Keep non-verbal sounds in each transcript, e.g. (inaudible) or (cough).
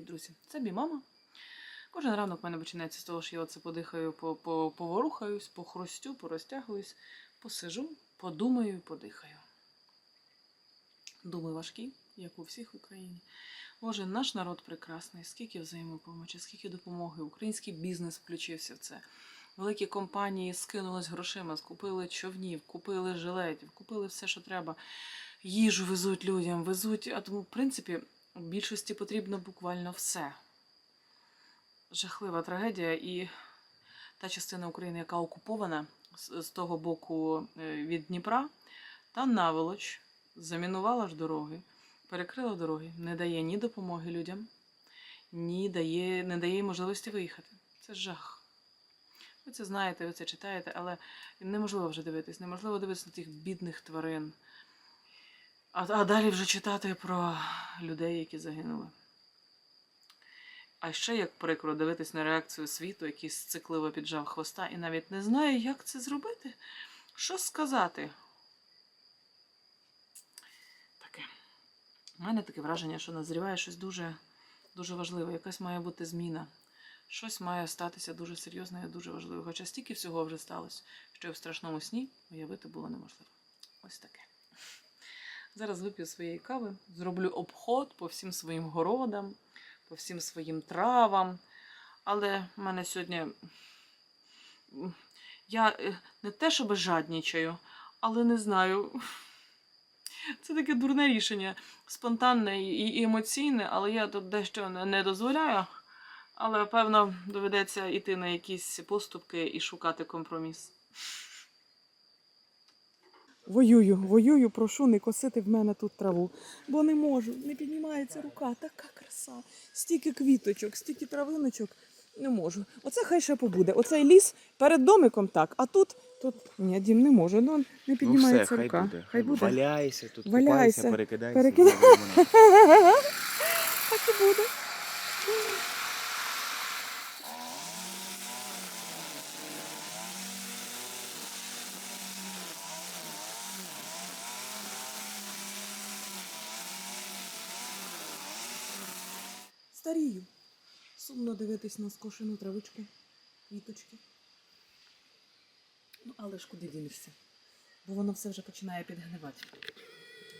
Привіт, друзі! Це мій мама. Кожен ранок в мене починається з того, що я оце подихаю, по- по- поворухаюсь, похрустю, порозтягуюсь, посижу, подумаю і подихаю. Думи важкі, як у всіх в Україні. Боже, наш народ прекрасний, скільки взаємопомочі, скільки допомоги. Український бізнес включився в це. Великі компанії скинулись грошима, скупили човнів, купили жилетів, купили все, що треба. Їжу везуть людям, везуть. А тому, в принципі, більшості потрібно буквально все. Жахлива трагедія. І та частина України, яка окупована з, того боку е, від Дніпра, та наволоч замінувала ж дороги, перекрила дороги, не дає ні допомоги людям, ні дає, не дає можливості виїхати. Це жах. Ви це знаєте, ви це читаєте, але неможливо вже дивитись, неможливо дивитися на тих бідних тварин. А, а далі вже читати про людей, які загинули. А ще як прикро дивитись на реакцію світу, який сцикливо піджав хвоста і навіть не знає, як це зробити. Що сказати? Таке. У мене таке враження, що назріває щось дуже, дуже важливе. Якась має бути зміна. Щось має статися дуже серйозне і дуже важливе. Хоча стільки всього вже сталося, що в страшному сні уявити було неможливо. Ось таке. Зараз вип'ю своєї кави, зроблю обход по всім своїм городам, по всім своїм травам. Але в мене сьогодні. Я е, не те, щоб жаднічаю, але не знаю. (laughs) Це таке дурне рішення, спонтанне і емоційне, але я тут дещо не дозволяю. Але, певно, доведеться йти на якісь поступки і шукати компроміс. Воюю, воюю, прошу не косити в мене тут траву, бо не можу, не піднімається рука, така краса. Стільки квіточок, стільки травиночок. Не можу. Оце хай ще побуде. Оцей ліс перед домиком так, а тут, тут ні, дім не може. Ну, не піднімається ну, все, рука. Хай буде. Хай буде. Валяйся тут, Валяйся, купайся, перекидайся. перекидай- (laughs) так і буде. Сумно дивитись на скошену травичку, квіточки. Ну, але ж куди дінешся? Бо воно все вже починає підгнивати.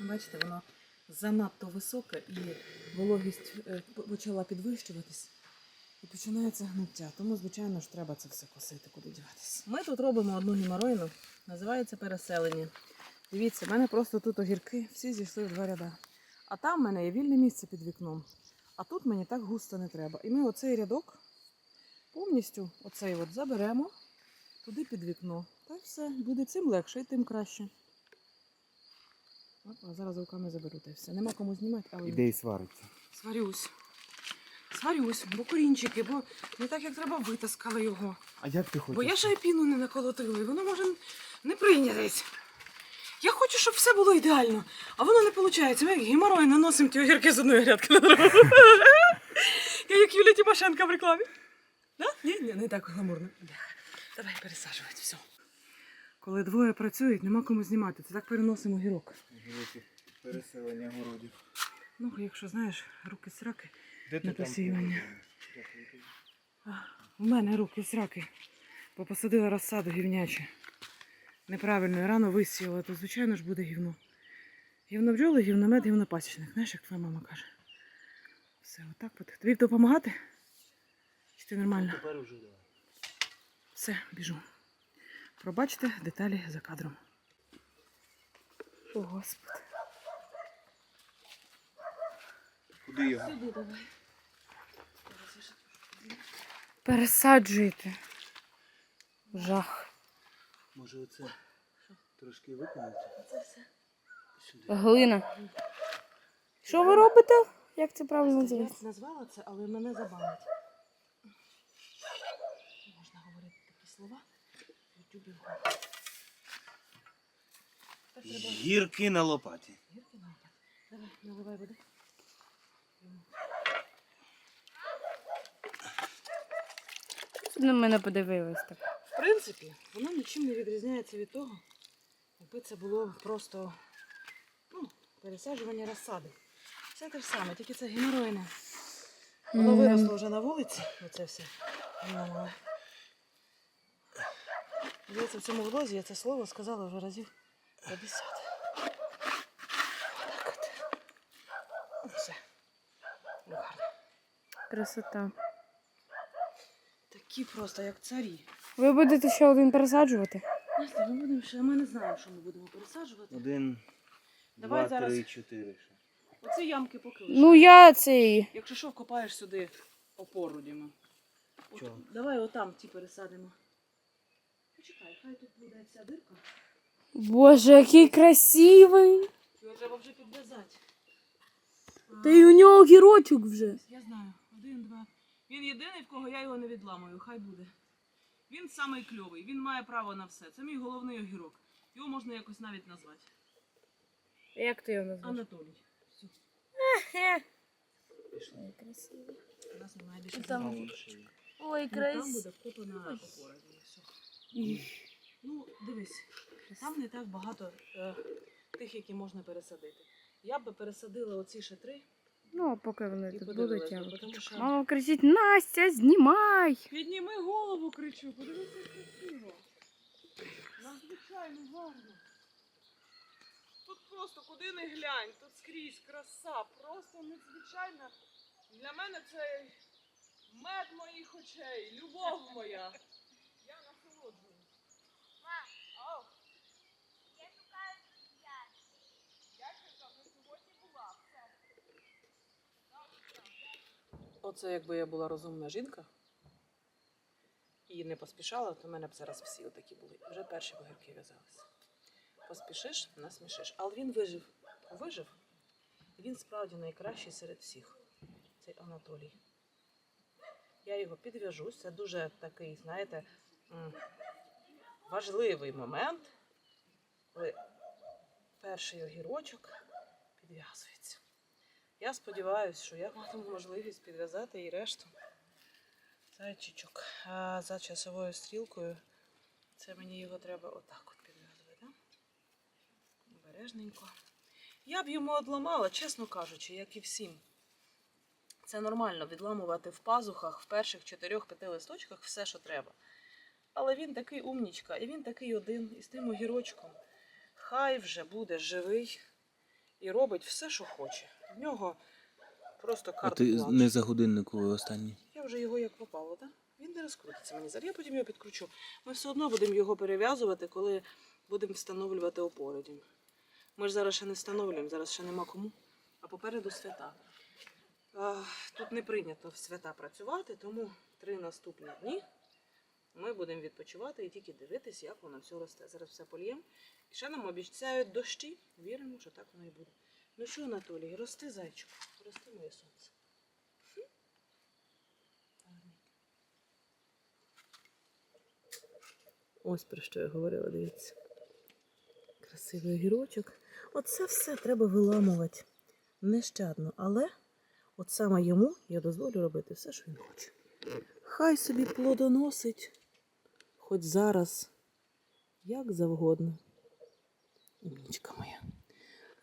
Бачите, воно занадто високе і вологість е, почала підвищуватись. І починається гниття. Тому, звичайно ж, треба це все косити, куди діватись. Ми тут робимо одну геморойну, називається переселення. Дивіться, в мене просто тут огірки, всі зійшли в два ряда. А там в мене є вільне місце під вікном. А тут мені так густо не треба. І ми оцей рядок повністю оцей от заберемо туди під вікно. Та й все, буде цим легше і тим краще. От, а зараз руками заберу й все. Нема кому знімати, але Іде і свариться. сварюсь. Сварюсь, бо корінчики, бо не так, як треба, витаскали його. А як ти хочеш? Бо я ще піну не наколотила, і воно може не прийнятись. Я хочу, щоб все було ідеально, а воно не виходить. Ми як геморой наносимо ті огірки з одної грядки на другу. (laughs) Я як Юлія Тимошенка в рекламі. Да? Ні, ні, не так гламурно. Давай пересаджувати все. Коли двоє працюють, нема кому знімати. Це так переносимо гірок. Переселення городів. Ну, якщо знаєш, руки сраки. Де На посіювання. У мене руки сраки. Бо посадила розсаду гівняче. Неправильно, і рано висіяла, то звичайно ж буде гівно. Гівно бджоли, гівномет, гівнопасічник. Знаєш, як твоя мама каже. Все, отак. от. Тобі допомагати? Чи ти нормально? Тепер вже давай. Все, біжу. Пробачте деталі за кадром. О, Господи. Куди його? Сюди давай. Пересаджуйте. Жах. Може оце трошки виконати? Сюди. Глина. Що ви робите? Як це правильно Я називається? назвала це, але мене забанять. Можна говорити такі слова. в Ютубі входить. Так треба Гірки на лопаті. гірки наливати. Давай, наливай води. Щоб на мене подивились так. В принципі, воно нічим не відрізняється від того, якби це було просто ну, пересаджування розсади. Все те ж саме, тільки це геморойне. Воно виросло вже на вулиці, оце все. Здається, в цьому влозі я це слово сказала вже разів 50. Отак от. Ну, Все. Ну, гарно. Красота. Такі просто, як царі. Ви будете ще один пересаджувати? Настя, ми будемо ще, ми не знаємо, що ми будемо пересаджувати. Один, Давай два, зараз. три, чотири. ще. Оці ямки поки Ну я цей. Якщо що, вкопаєш сюди опору, Діма. От, Чого? давай отам ті пересадимо. Почекай, хай тут буде ця дирка. Боже, який красивий. Його треба вже підв'язати. Та й у нього гірочок вже. Я знаю. Один, два. Він єдиний, в кого я його не відламую, хай буде. Він самий кльовий, він має право на все. Це мій головний огірок. Його можна якось навіть назвати. Як ти його назвеш? Анатолій. Все. Ой, красивий. У нас немає більше Там- Там. Ой, Ну, там буде вкопана опора. Все. Ну, дивись, там не так багато е, тих, які можна пересадити. Я би пересадила оці ще три. Ну, а поки вони І тут будуть, я тому тут- що- Мама кричить, Настя, знімай! Підніми голову, кричу, подивися, як красиво. Надзвичайно гарно. Тут просто куди не глянь, тут скрізь краса, просто надзвичайна. Для мене це мед моїх очей, любов моя. Я насолоджуюсь. Ау. Ящерка вже сьогодні була. Оце якби я була розумна жінка і не поспішала, то в мене б зараз всі отакі були. Вже перші огірки в'язалися. Поспішиш, насмішиш. Але він вижив. Вижив. Він справді найкращий серед всіх. Цей Анатолій. Я його підв'яжусь. Це дуже такий, знаєте, важливий момент, коли перший огірочок підв'язується. Я сподіваюся, що я матиму можливість підв'язати і решту зайчичок. А за часовою стрілкою це мені його треба отак от підв'язувати. Обережненько. Я б йому одламала, чесно кажучи, як і всім. Це нормально відламувати в пазухах, в перших чотирьох-п'яти листочках все, що треба. Але він такий умнічка, і він такий один, із тим огірочком. Хай вже буде живий і робить все, що хоче. В нього просто А карта. ти не за годинниковою останній. Я вже його як попало, так? Він не розкрутиться мені зараз. Я потім його підкручу. Ми все одно будемо його перев'язувати, коли будемо встановлювати опори. Ми ж зараз ще не встановлюємо, зараз ще нема кому. А попереду свята. Тут не прийнято в свята працювати, тому три наступні дні ми будемо відпочивати і тільки дивитись, як воно все росте. Зараз все польємо. І ще нам обіцяють дощі. Віримо, що так воно і буде. Ну що, Анатолій, рости зайчику, рости моє сонце. Ось про що я говорила, дивіться. Красивий огірочок. Оце все треба виламувати нещадно, але от саме йому я дозволю робити все, що він хоче. Хай собі плодоносить, хоч зараз, як завгодно. Умнічка моя.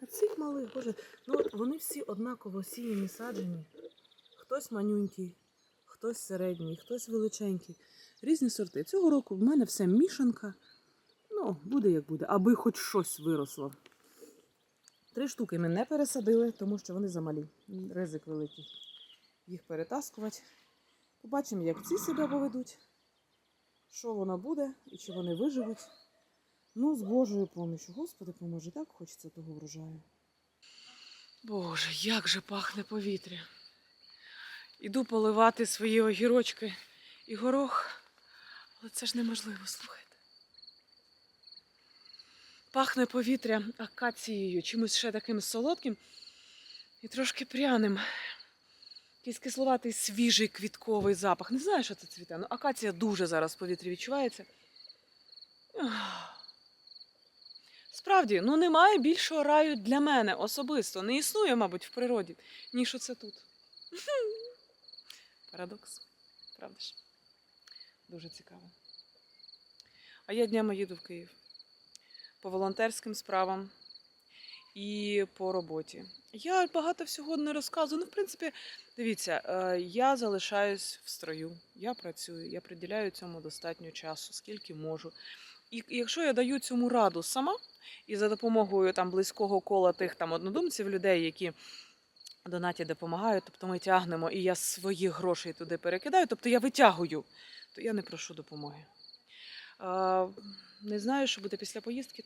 А цих малих, боже, ну от вони всі однаково сіяні, саджені. Хтось манюнький, хтось середній, хтось величенький. Різні сорти. Цього року в мене все мішанка. Ну, буде як буде, аби хоч щось виросло. Три штуки ми не пересадили, тому що вони замалі. Ризик великий. Їх перетаскувати. Побачимо, як ці себе поведуть, що воно буде і чи вони виживуть. Ну, з Божою помічю. Господи, поможе, так хочеться того врожаю. Боже, як же пахне повітря. Іду поливати свої огірочки і горох, але це ж неможливо, слухайте. Пахне повітря акацією, чимось ще таким солодким і трошки пряним. Якийсь кисловатий свіжий квітковий запах. Не знаю, що це цвіте. Ну, акація дуже зараз в повітрі відчувається. Ах. Справді, ну немає більшого раю для мене особисто. Не існує, мабуть, в природі, ніж оце тут. (laughs) Парадокс. Правда ж? Дуже цікаво. А я днями їду в Київ по волонтерським справам. і по роботі. Я багато всього не розказую. Ну, в принципі, дивіться, е, я залишаюсь в строю, я працюю, я приділяю цьому достатньо часу, скільки можу. І якщо я даю цьому раду сама, і за допомогою там близького кола тих там однодумців, людей, які донаті допомагають, тобто ми тягнемо, і я своїх грошей туди перекидаю, тобто я витягую, то я не прошу допомоги. А, не знаю, що буде після поїздки.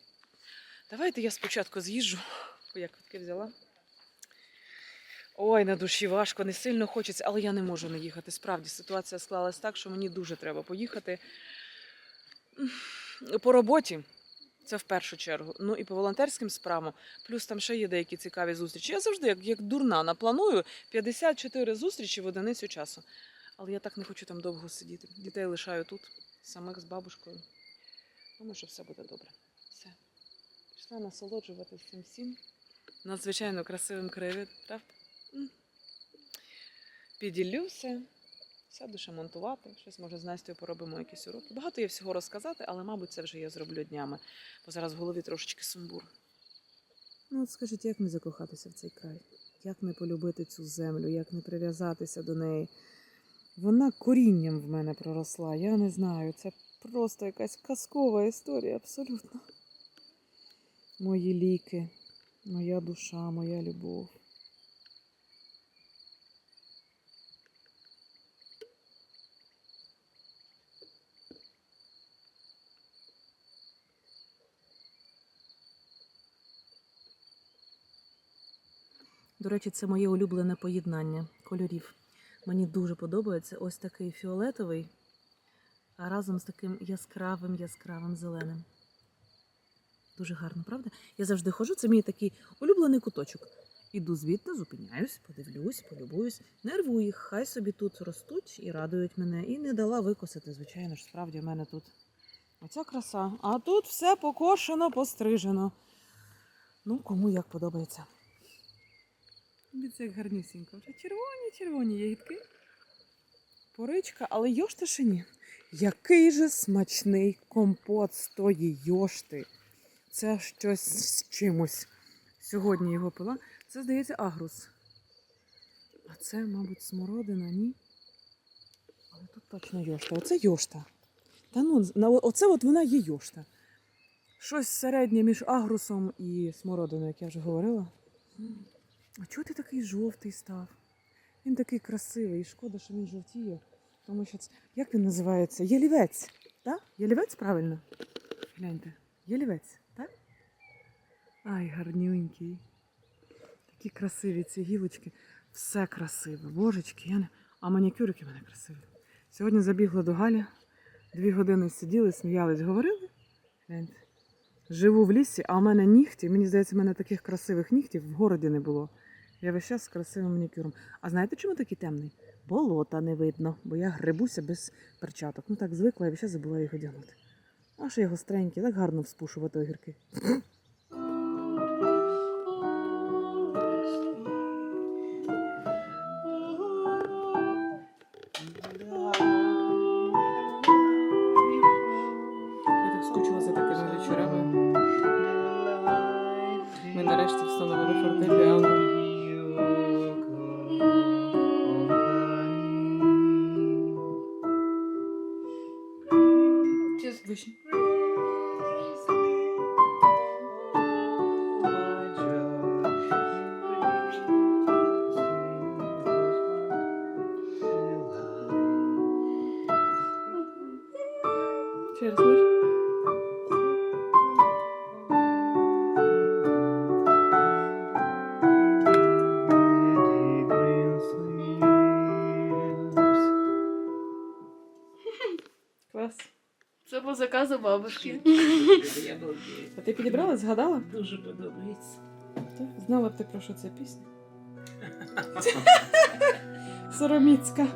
Давайте я спочатку з'їжджу, я квитки взяла. Ой, на душі важко, не сильно хочеться, але я не можу не їхати. Справді ситуація склалась так, що мені дуже треба поїхати. По роботі, це в першу чергу. Ну і по волонтерським справам. Плюс там ще є деякі цікаві зустрічі. Я завжди, як, як дурна, напланую 54 зустрічі в одиницю часу. Але я так не хочу там довго сидіти. Дітей лишаю тут, самих з бабушкою. Думаю, що все буде добре. Все. Пішла насолоджуватися цим всім. Надзвичайно красивим краєвидом, правда? М. Сяду ще монтувати, щось може з Настю поробимо якісь уроки. Багато є всього розказати, але, мабуть, це вже я зроблю днями, бо зараз в голові трошечки сумбур. Ну от скажіть, як не закохатися в цей край? Як не полюбити цю землю, як не прив'язатися до неї? Вона корінням в мене проросла, я не знаю. Це просто якась казкова історія, абсолютно. Мої ліки, моя душа, моя любов. До речі, це моє улюблене поєднання кольорів. Мені дуже подобається ось такий фіолетовий, а разом з таким яскравим яскравим зеленим. Дуже гарно, правда? Я завжди ходжу, це мій такий улюблений куточок. Іду звідти, зупиняюсь, подивлюсь, полюбуюсь, нервую їх, хай собі тут ростуть і радують мене. І не дала викосити, звичайно ж, справді в мене тут оця краса. А тут все покошено, пострижено. Ну, кому як подобається. Дивіться, як гарнюсінько. Вже червоні, червоні ягідки. Поричка, але йошта ще ні. Який же смачний компот з тої йошти. Це щось з чимось. Сьогодні його пила. Це, здається, агрус. А це, мабуть, смородина, ні? Але тут точно йошта. Оце йошта. Та ну, оце от вона є йошта. Щось середнє між агрусом і смородиною, як я вже говорила. А чого ти такий жовтий став? Він такий красивий, і шкода, що він жовтіє. Тому що це. Як він називається? Ялівець. Так? Ялівець правильно? Гляньте. Ялівець, так? Ай, гарнюнький. Такі красиві ці гілочки. Все красиве. Божечки, я не. А манікюрики в мене красиві. Сьогодні забігла до Галі. Дві години сиділи, сміялись, говорили. Гляньте. Живу в лісі, а у мене нігті, мені здається, в мене таких красивих нігтів в городі не було. Я весь час з красивим манікюром. А знаєте, чому такий темний? Болота не видно, бо я грибуся без перчаток. Ну так звикла, я весь час забуваю їх одягнути. А ще я гостренький, так гарно вспушувати огірки. Вище. Ще раз вище. Клас. Це по заказу бабушки. А ти підібрала, згадала? Дуже подобається. Знала б ти про що ця пісня. (laughs) Сороміцька.